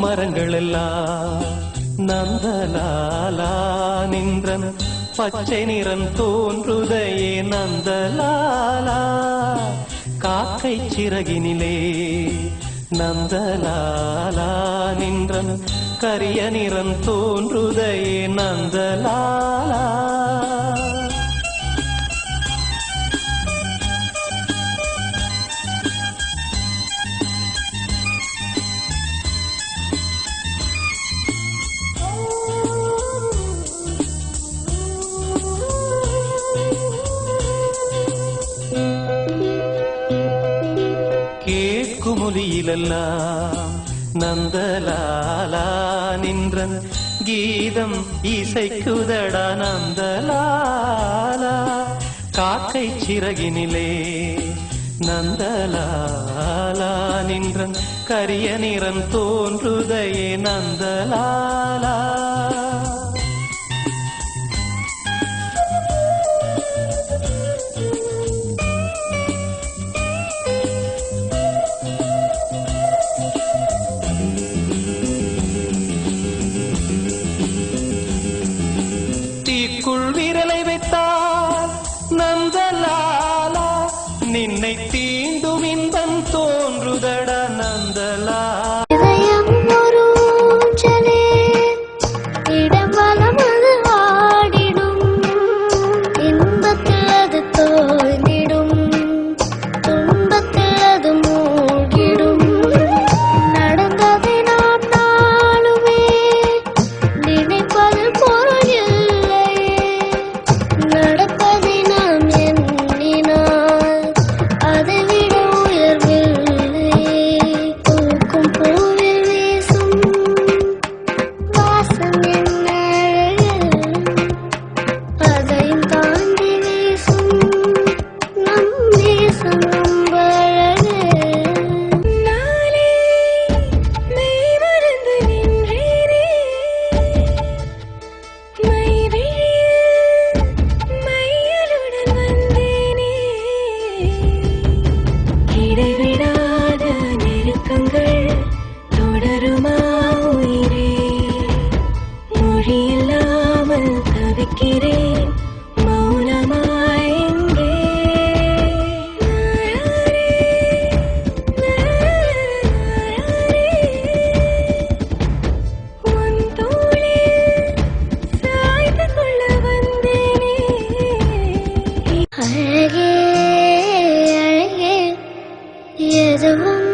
பார்க்கும் மரங்கள் எல்லாம் நந்தலாலா நின்றன். பச்சை நிறம் தோன்றுதையே நந்தலாலா. காக்கை சிறகினிலே நந்தலாலா நின்றன். கரிய நிறம் தோன்றுதையே நந்தலாலா. மொழியிலெல்லாம் நந்தலாலா நின்றன். கீதம் இசைக்குதடா நந்தலாலா. காக்கை சிறகினிலே நந்தலாலா நின்றன். கரிய நிறம் தோன்றுதையே நந்தலா. தீண்டும் இன்பம் தோன்றுதடா. The one